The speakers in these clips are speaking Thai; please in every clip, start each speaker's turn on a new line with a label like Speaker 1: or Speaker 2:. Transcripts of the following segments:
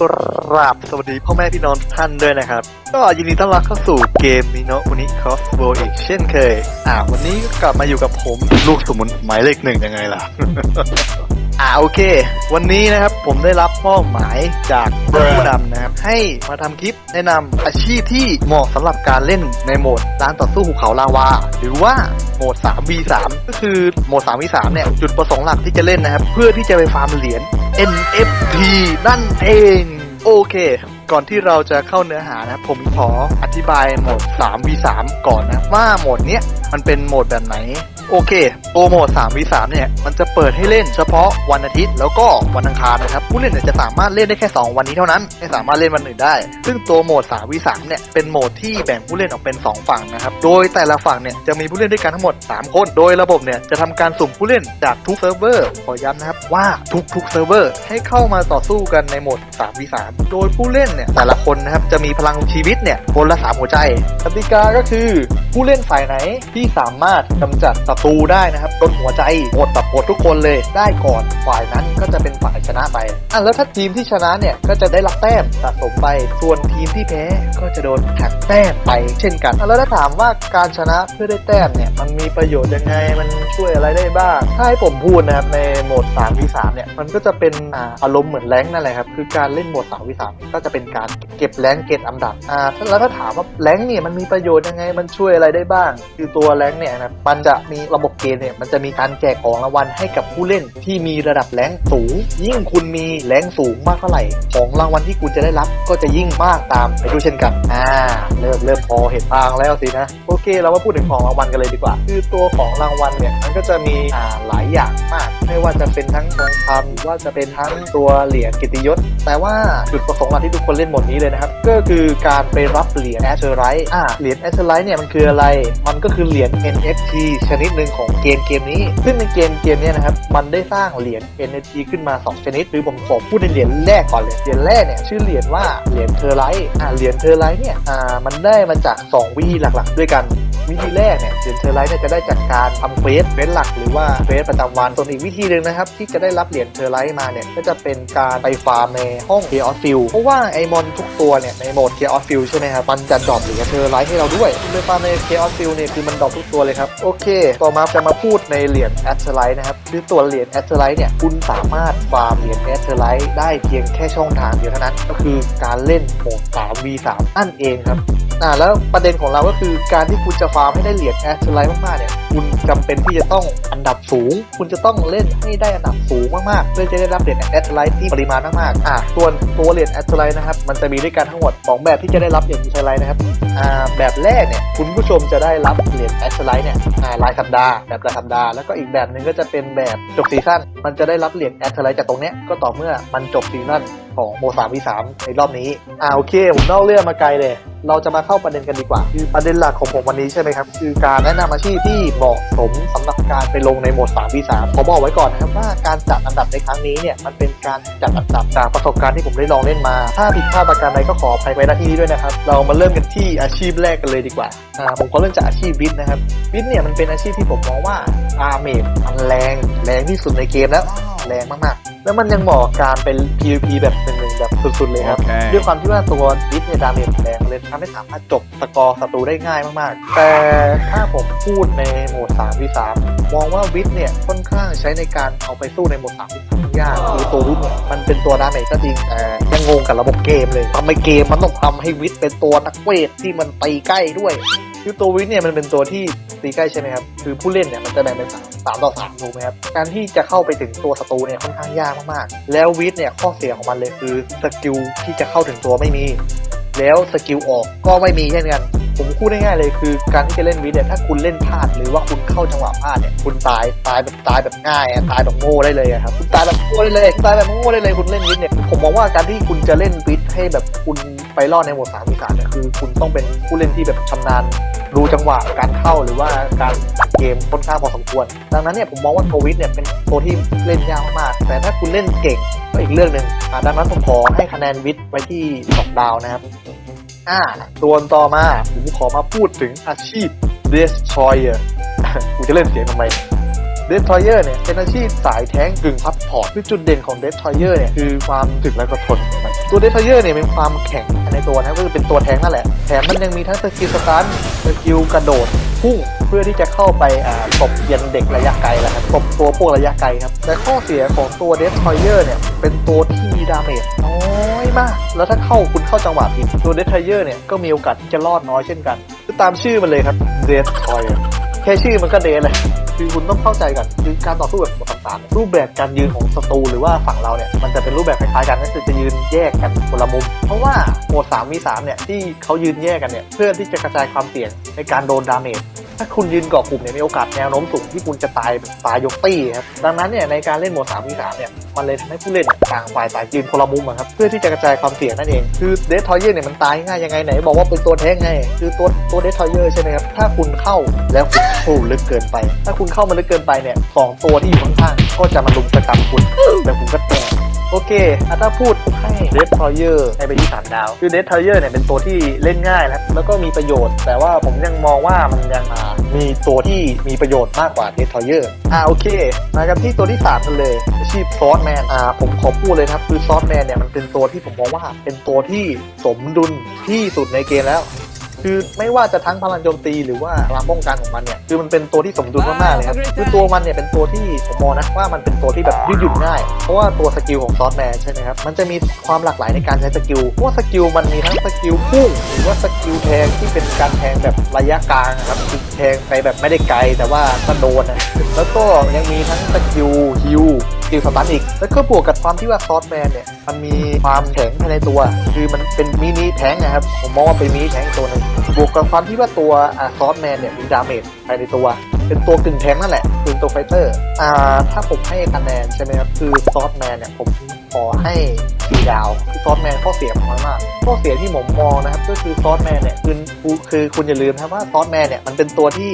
Speaker 1: กราบสวัสดีพ่อแม่พี่น้องท่านด้วยนะครับ ก็ยินดีต้อนรับเข้าสู่เกมมิโนะอุนิคอสโบอีกเช่นเคย อ่าวันนี้ก็กลับมาอยู่กับผม ลูกสมุนหมายเลขหนึ่งยังไงล่ะ อ่าโอเค วันนี้นะครับผมได้รับมอบหมายจากผู้นำนะครับให้มาทำคลิปแนะนำอาชีพที่เหมาะสำหรับการเล่นในโหมดร้านต่อสู้ภูเขาลาวา หรือว่าโหมด 3v3 ก็คือโหมด 3v3 เนี่ยจุดประสงค์หลักที่จะเล่นนะครับ เพื่อที่จะไปฟาร์มเหรียญ NFT นั่นเอง โอเค ก่อนที่เราจะเข้าเนื้อหานะครับผมขออธิบายโหมด 3v3 ก่อนนะว่าโหมดเนี้ยมันเป็นโหมดแบบไหน โอเคตัวโหมด 3v3 เนี่ยมันจะเปิดให้เล่นเฉพาะวันอาทิตย์แล้วก็วันอังคารนะครับผู้เล่นเนี่ยจะสามารถเล่นได้แค่ 2 วันนี้เท่านั้นไม่สามารถเล่นวันอื่นได้ ซึ่งตัวโหมด 3v3 เนี่ยเป็นโหมดที่แบ่งผู้เล่นออกเป็น 2 ฝั่งนะครับโดยแต่ละฝั่งเนี่ยจะมีผู้เล่นด้วยกันทั้งหมด 3 คน โดยระบบเนี่ยจะทำการสุ่มผู้เล่นจากทุกเซิร์ฟเวอร์ขอย้ำนะครับว่าทุกๆเซิร์ฟเวอร์ให้เข้ามาต่อสู้กันในโหมด 3v3 โดยผู้เล่นเนี่ยแต่ละคนนะครับจะมีพลังชีวิตเนี่ยคนละ3หัวใจกติกาก็คือผู้เล่นฝ่ายไหนที่สามารถกำจัดศัตรูได้นะครับจนหัวใจหมดแบบหมดทุกคนเลยได้ก่อนฝ่ายนั้นก็จะเป็นฝ่ายชนะไปอะแล้วถ้าทีมที่ชนะเนี่ยก็จะได้รับแต้มสะสมไป ส่วนทีมที่แพ้ก็จะโดนหักแต้มไปเช่นกันอะแล้วถ้าถามว่าการชนะเพื่อได้แต้มเนี่ยมันมีประโยชน์ยังไงมันช่วยอะไรได้บ้าง ถ้าให้ผมพูดนะครับในโหมด3 v 3เนี่ยมันก็จะเป็นอารมณ์เหมือนแรงนั่นแหละครับคือการเล่นโหมด3 v 3ก็จะเป็นการเก็บแรงเก็บอันดับอ่าแล้วถ้าถามว่าแรงเนี่ยมันมีประโยชน์ยังไงมันช่วยอะไรได้บ้าง คือตัวแรงเนี่ยนะมันจะมีระบบเกมเนี่ยมันจะมีการแจกของรางวัลให้กับผู้เล่นที่มีระดับแรงสูง ยิ่งคุณมีแรงสูงมากเท่าไหร่ของรางวัลที่คุณจะได้รับก็จะยิ่งมากตามไปด้วยเช่นกันอ่าเริ่มเริ่มพอเห็นทางแล้วสินะโอเคเรามาพูดถึงของรางวัลกันเลยดีกว่า คือตัวของรางวัลเนี่ยมันก็จะมีอ่าหลายอย่างมาก ไม่ว่าจะเป็นทั้งทองคำหรือว่าจะเป็นทั้งตัวเหรียญกิตติยศ แต่ว่าจุดประสงค์หลักที่ทุกคนเล่นหมดนี้เลยนะครับ ก็คือการไปรับเหรียญแอชเชอร์ไรท์อ่าเหรียญแอชเชอร์ไรท์เนี่ยมันคืออะไร มันก็คือเหรียญ NFT ชนิดหนึ่งของเกมเกมนี้ ซึ่งในเกมเกมนี้นะครับ มันได้สร้างเหรียญ NFT ขึ้นมา 2 ชนิด คือผมขอพูดในเหรียญแรกก่อนเลย เหรียญแรกเนี่ยชื่อเหรียญว่าเหรียญเทอร์ไลท์อ่าเหรียญเทอร์ไลท์เนี่ย อ่า มันได้มาจาก 2 วิธีหลักๆ ด้วยกัน วิธีแรกเนี่ยเหรียญเทอร์ไลท์เนี่ยจะได้จากการทำเฟสเฟสหลักหรือว่าเฟสประจำวันส่วนอีกวิธีหนึ่งนะครับ ที่จะได้รับเหรียญเทอร์ไลท์มาเนี่ยก็จะเป็นการไปฟาร์มในห้อง Chaos Field เพราะว่าไอมอนทุกตัวเนี่ยในโหมด Chaos Field ใช่ไหมครับมันจะดรอปเหรียญเทอร์ไลท์ให้เราด้วยคุณไปฟาร์มใน Chaos Field เนี่ยคือมันดรอปทุกตัวเลยครับโอเค ต่อมาจะมาพูดในเหรียญแอสเทอร์ไลท์นะครับคือตัวเหรียญแอสเทอร์ไลท์เนี่ยคุณสามารถฟาร์มเหรียญแอสเทอร์ไลท์ได้เพียงแค่ช่องทางเดียวเท่านั้น ก็คือการเล่นโหมด 3v3 นั่นเองครับ อ่าแล้วประเด็นของเราก็คือการที่คุณจะฟาร์มให้ได้เหรียญแอสไลท์มากๆเนี่ยคุณจำเป็นที่จะต้องอันดับสูง คุณจะต้องเล่นให้ได้อันดับสูงมากๆเพื่อจะได้รับเหรียญแอสไลท์ที่ปริมาณมากๆอ่าส่วนตัวเหรียญแอสไลท์นะครับมันจะมีด้วยกันทั้งหมด2แบบที่จะได้รับเหรียญแอสไลท์นะครับอ่าแบบแรกเนี่ยคุณผู้ชมจะได้รับเหรียญแอสไลท์เนี่ยอ่ารายสัปดาห์แบบรายสัปดาห์แล้วก็อีกแบบหนึ่งก็จะเป็นแบบจบซีซั่นมันจะได้รับเหรียญแอสไลท์จากตรงเนี้ยก็ต่อเมื่อมันจบซีซั่นของโมสามวีสามในรอบนี้ อ่าโอเค ผมนอกเรื่องมาไกลเลย เราจะมาเข้าประเด็นกันดีกว่า คือประเด็นหลักของผมวันนี้ใช่ไหมครับ คือการแนะนำอาชีพที่เหมาะสมสำหรับการไปลงในโหมด3 v 3ขอบอกไว้ก่อนนะครับว่าการจัดอันดับในครั้งนี้เนี่ยมันเป็นการจัดอันดับจากประสบการณ์ที่ผมได้ลองเล่นมา ถ้าผิดพลาดประการใดก็ขออภัยไว้ณที่นี้ด้วยนะครับ เรามาเริ่มกันที่อาชีพแรกกันเลยดีกว่า อ่าผมขอเริ่มจากอาชีพวิทย์นะครับวิทย์เนี่ยมันเป็นอาชีพที่ผมมองว่าอาเมจมันแรงแรงที่สุดในเกมแล้ว แรงมากๆ แล้วมันยังเหมาะกับการเป็น PVP แบบหนึ่งๆแบบสุดๆเลยครับ
Speaker 2: โอเค
Speaker 1: ด้วยความที่ว่าตัววิทย์เนี่ยดาเมจแรงเลยทำให้สามารถจบสกอร์ศัตรูได้ง่ายมากๆ แต่ถ้าผมพูดในโหมด3 v 3มองว่าวิทย์เนี่ยค่อนข้างใช้ในการเอาไปสู้ในโหมด3 v 3ยากคือตัววิทย์เนี่ยมันเป็นตัวดาเมจก็จริงแต่ยังงงกับระบบเกมเลยทำไมเกมมันต้องทำให้วิทย์เป็นตัวนักเวทที่มันตีใกล้ด้วย คือตัววิทย์เนี่ยมันเป็นตัวที่ตีใกล้ใช่ไหมครับ คือผู้เล่นเนี่ยมันจะแบ่งเป็นสาม สามต่อสามถูกไหมครับ การที่จะเข้าไปถึงตัวศัตรูเนี่ยค่อนข้างยากมากๆ แล้ววิทเนี่ยข้อเสียของมันเลยคือสกิลที่จะเข้าถึงตัวไม่มี แล้วสกิลออกก็ไม่มีเช่นกันผมพูดง่ายๆเลยคือการที่จะเล่นวิทเนี่ยถ้าคุณเล่นพลาดหรือว่าคุณเข้าจังหวะพลาดเนี่ยคุณตายตายแบบตายแบบง่ายตายแบบโง่ได้เลยครับคุณตายแบบโง่ได้เลยตายแบบโง่ได้เลยคุณเล่นวิทเนี่ยผมมองว่าการที่คุณจะเล่นวิทให้แบบคุณ ไปรอดในโหมดสามวิสามเนี่ยคือคุณต้องเป็นผู้เล่นที่แบบชำนาญรู้จังหวะการเข้าหรือว่าการเกมค่อนข้างพอสมควร ดังนั้นเนี่ยผมมองว่าตัววิทย์เนี่ยเป็นตัวที่เล่นยากมาก แต่ถ้าคุณเล่นเก่งก็อีกเรื่องหนึ่งดังนั้นผมขอให้คะแนนวิทย์ไว้ที่สองดาวนะครับอ่าส่วนต่อมาผมขอมาพูดถึงอาชีพ destroyer กูจะเล่นเสียงทำไม เดสทอยเออร์เนี่ยเป็นอาชีพสายแท้งกึ่งพับพอร์ตคือจุดเด่นของเดสทอยเออร์เนี่ยคือความถึกและก็ทนของมันตัวเดสทอยเออร์เนี่ยเป็นความแข็งในตัวนะก็คือเป็นตัวแท้งนั่นแหละแถมมันยังมีทั้งสกิลสตันสกิลกระโดดพุ่งเพื่อที่จะเข้าไปอ่าตบยันเด็กระยะไกลแหละครับตบตัวพวกระยะไกลครับ แต่ข้อเสียของตัวเดสทอยเออร์เนี่ยเป็นตัวที่มีดาเมจน้อยมาก แล้วถ้าเข้าคุณเข้าจังหวะผิดตัวเดสทอยเออร์เนี่ยก็มีโอกาสที่จะรอดน้อยเช่นกันคือตามชื่อมันเลยครับเดสทอยแค่ชื่อมันก็เดสเลย คือคุณต้องเข้าใจก่อนคือการต่อสู้แบบบทต่างๆรูปแบบการยืนของศัตรูหรือว่าฝั่งเราเนี่ยมันจะเป็นรูปแบบคล้ายๆกันนั่นคือจะยืนแยกกันคนละมุม เพราะว่าโหมด3มี3เนี่ยที่เขายืนแยกกันเนี่ยเพื่อที่จะกระจายความเสี่ยงในการโดนดาเมจ ถ้าคุณยืนเกาะกลุ่มเนี่ยมีโอกาสแนวโน้มสูงที่คุณจะตายแบบตายยกตี้ครับดังนั้นเนี่ยในการเล่นโหมด3มี3เนี่ยมันเลยทำให้ผู้เล่นต่างฝ่ายต่างยืนคนละมุมครับเพื่อที่จะกระจายความเสี่ยงนั่นเองคือเดสทอยเยอร์เนี่ยมันตายง่ายยังไงไหนบอกว่าเป็นตัวแท้งไงคือตัวตัวเดสทอยเยอร์ใช่ไหมครับถ้าคุณเข้าแล้วคุณเข้าลึกเกินไป ถ้าคุณเข้ามาลึกเกินไปเนี่ยสองตัวที่อยู่ข้างๆก็จะมาลุมสกรรมคุณแล้วคุณก็แตก โอเคอะถ้าพูดให้เดสทอยเยอร์ให้ไปที่สามดาว คือเดสทอยเยอร์เนี่ยเป็นตัวที่เล่นง่ายนะครับแล้วก็มีประโยชน์ แต่ว่าผมยังมองว่ามันยังอ่ามีตัวที่มีประโยชน์มากกว่าเดสทอยเยอร์อ่าโอเค มากันที่ตัวที่สามกันเลยอาชีพซอสแมนอ่าผมขอพูดเลยนะครับคือซอสแมนเนี่ยมันเป็นตัวที่ผมมองว่าเป็นตัวที่สมดุลที่สุดในเกมแล้ว คือไม่ว่าจะทั้งพลังโจมตีหรือว่าพลังป้องกันของมันเนี่ยคือมันเป็นตัวที่สมดุลมากๆเลยครับคือตัวมันเนี่ยเป็นตัวที่ผมมองนะว่ามันเป็นตัวที่แบบยืดหยุ่นง่าย เพราะว่าตัวสกิลของซอสแมนใช่ไหมครับมันจะมีความหลากหลายในการใช้สกิลเพราะว่าสกิลมันมีทั้งสกิลพุ่งหรือว่าสกิลแทงที่เป็นการแทงแบบระยะกลางนะครับคือแทงไปแบบไม่ได้ไกลแต่ว่าก็โดนนะแล้วก็ยังมีทั้งสกิลฮิวส กิลสตันอีก แล้วก็บวกกับความที่ว่าซอสแมนเนี่ย มันมีความแข็งภายในตัว คือมันเป็นมินิแทงนะครับ ผมมองว่าเป็นมินิแทงตัวหนึ่งบวกกับความที่ว่าตัวอ่าซอสแมนเนี่ยมีดาเมจภายในตัว เป็นตัวกึ่งแทงนั่นแหละกึ่งตัวไฟเตอร์ อ่า ถ้าผมให้คะแนนใช่ไหมครับ คือซอสแมนเนี่ยผมขอให้สี่ดาวคือซอสแมนข้อเสียมันน้อยมากข้อเสียที่ผมมองนะครับ ก็คือซอสแมนเนี่ยคือคือคุณอย่าลืมนะว่าซอสแมนเนี่ยมันเป็นตัวที่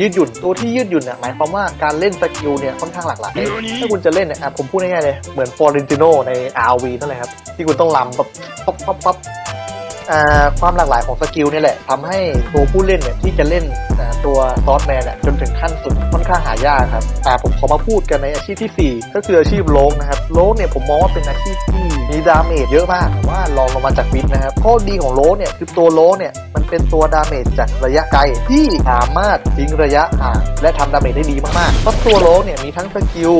Speaker 1: ยืดหยุ่นตัวที่ยืดหยุ่นเนี่ยหมายความว่าการเล่นสกิลเนี่ยค่อนข้างหลากหลายถ้าคุณจะเล่นเนี่ยอะผมพูดง่ายๆเลยเหมือนฟอร์เรนติโนใน RV นั่นแหละครับที่คุณต้องลำแบบปั๊บปั๊บปั๊บอ่า ความหลากหลายของสกิลเนี่ยแหละทำให้ตัวผู้เล่นเนี่ยที่จะเล่นตัวซอสแมนเนี่ยจนถึงขั้นสุดค่อนข้างหายากครับแต่ผมขอมาพูดกันในอาชีพที่สี่ก็คืออาชีพโลกนะครับโลกเนี่ยผมมองว่าเป็นอาชีพที่มีดาเมจเยอะมากว่าลองลงมาจากวิทนะครับข้อดีของโลกเนี่ยคือตัวโลกเนี่ยมันเป็นตัวดาเมจจากระยะไกลที่สามารถทิ้งระยะห่างและทำดาเมจได้ดีมากๆเพราะตัวโลกเนี่ยมีทั้งสกิล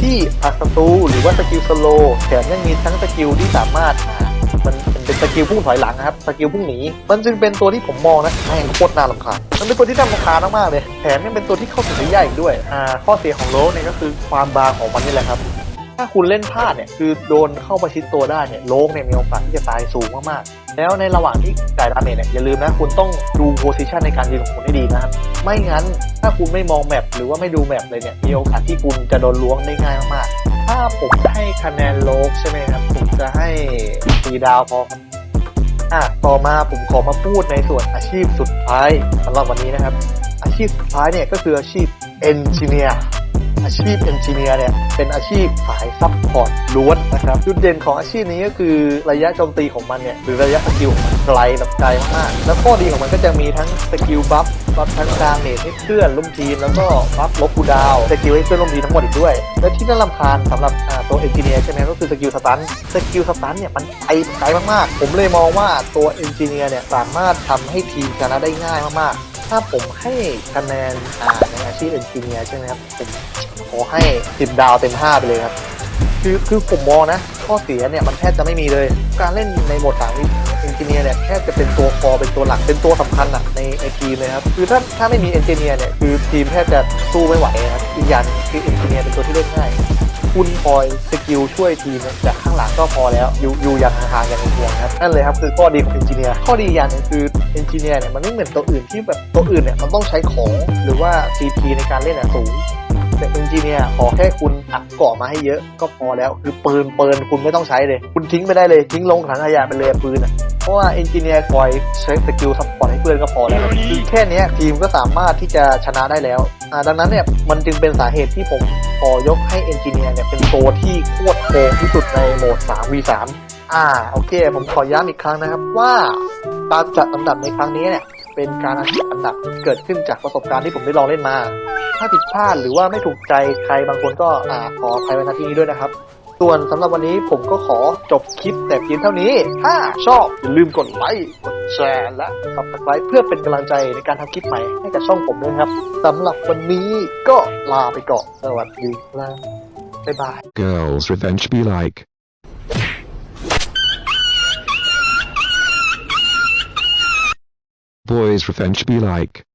Speaker 1: ที่ผักศัตรูหรือว่าสกิลสโลว์แถมยังมีทั้งสกิลที่สามารถมัน เป็นสกิลพุ่งถอยหลังนะครับสกิลพุ่งหนีมันจึงเป็นตัวที่ผมมองนะแม่งโคตรน่ารำคาญมันเป็นตัวที่น่ารำคาญมากๆเลยแถมยังเป็นตัวที่เข้าถึงได้ยากอีกด้วยอ่าข้อเสียของโลเนี่ยก็คือความบางของมันนี่แหละครับถ้าคุณเล่นพลาดเนี่ยคือโดนเข้าประชิดตัวได้เนี่ยโลกเนี่ยมีโอกาสที่จะตายสูงมากๆ แล้วในระหว่างที่จ่ายดาเมจเนี่ยอย่าลืมนะคุณต้องดูโพซิชันในการยืนของคุณให้ดีนะครับไม่งั้นถ้าคุณไม่มองแมปหรือว่าไม่ดูแมปเลยเนี่ยมีโอกาสที่คุณจะโดนล้วงได้ง่ายมากๆ ถ้าผมให้คะแนนโลกใช่ไหมครับ ผมจะให้สีดาวพอครับอะต่อมาผมขอมาพูดในส่วนอาชีพสุดท้ายสำหรับวันนี้นะครับ อาชีพสุดท้ายเนี่ยก็คืออาชีพเอนจิเนียร์ อาชีพเอนจิเนียร์เนี่ยเป็นอาชีพสายซับพอร์ตล้วนนะครับจุดเด่นของอาชีพนี้ก็คือระยะโจมตีของมันเนี่ยหรือระยะสกิลของมันไกลแบบไกลมากๆแล้วข้อดีของมันก็จะมีทั้งสกิลบัฟบัฟทั้งดาเมจให้เพื่อนร่วมทีมแล้วก็บัฟลบคูดาวสกิลให้เพื่อนร่วมทีมทั้งหมดอีกด้วย และที่น่ารำคาญสำหรับอ่าตัวเอนจิเนียร์ใช่ไหมก็คือสกิลสตันสกิลสตันเนี่ยมันไกลไกลมากๆ ผมเลยมองว่าตัวเอนจิเนียร์เนี่ยสามารถทำให้ทีมชนะได้ง่ายมากๆ ถ้าผมให้คะแนนอ่าในอาชีพเอนจิเนียร์ใช่ไหมครับผมขอให้ 10 ดาวเต็ม 5 ไปเลยครับ คือคือผมมองนะ ข้อเสียเนี่ยมันแทบจะไม่มีเลย การเล่นในโหมดสามเอนจิเนียร์เนี่ยแทบจะเป็นตัวคอเป็นตัวหลักเป็นตัวสำคัญอะในในทีมเลยครับ คือถ้าถ้าไม่มีเอนจิเนียร์เนี่ยคือทีมแทบจะสู้ไม่ไหวครับอีกอย่างคือเอนจิเนียร์เป็นตัวที่เล่นง่าย คุณคอยสกิลช่วยทีมนะจากข้าง หลังก็พอแล้วอยู่อยู่อย่างห่างๆอย่างห่วงๆครับนั่นเลยครับคือข้อดีของเอนจิเนียร์ข้อดีอย่างหนึงคือเอนจิเนียร์เนี่ยมันไม่เหมือนตัวอื่นที่แบบตัวอื่นเนี่ยมันต้องใช้ของหรือว่า CP ในการเล่นอสูงแต่เอนจิเนียร์ขอแค่คุณอัดเกาะมาให้เยอะก็พอแล้วคือปืนปืนคุณไม่ต้องใช้เลย คุณทิ้งไปได้เลยทิ้งลงถังขยะไปเลยปืนอะเพราะว่าเอนจิเนียร์คอยใช้สกิลซัพพอร์ตให้เพื่อนก็พอแล้วคือแค่นี้ทีมก็สามารถที่จะชนะได้แล้วอ่าดังนั้นเนี่ยมันจึงเป็นสาเหตุที่ผมขอยกให้เอนจิเนียร์เนี่ยเป็นตัวที่โคตร โกงที่สุดในโหมด 3v3 อ่าโอเค ผมขอย้ำอีกครั้งนะครับว่าการจัดอันดับในครั้งนี้เนี่ยเป็นการจัดอันดับเกิดขึ้นจากประสบการณ์ที่ผมได้ลองเล่นมา ถ้าผิดพลาดหรือว่าไม่ถูกใจใครบางคนก็อ่าขออภัยไว้ณที่นี้ด้วยนะครับ ส่วนสำหรับวันนี้ผมก็ขอจบคลิปแต่เพียงเท่านี้ ถ้าชอบอย่าลืมกดไลค์กดแชร์และ subscribe เพื่อเป็นกำลังใจในการทำคลิปใหม่ให้กับช่องผมด้วยครับสำหรับวันนี้ก็ลาไปก่อนสวัสดีครับ บ๊ายบาย
Speaker 2: Girls revenge be like. Boys revenge be like.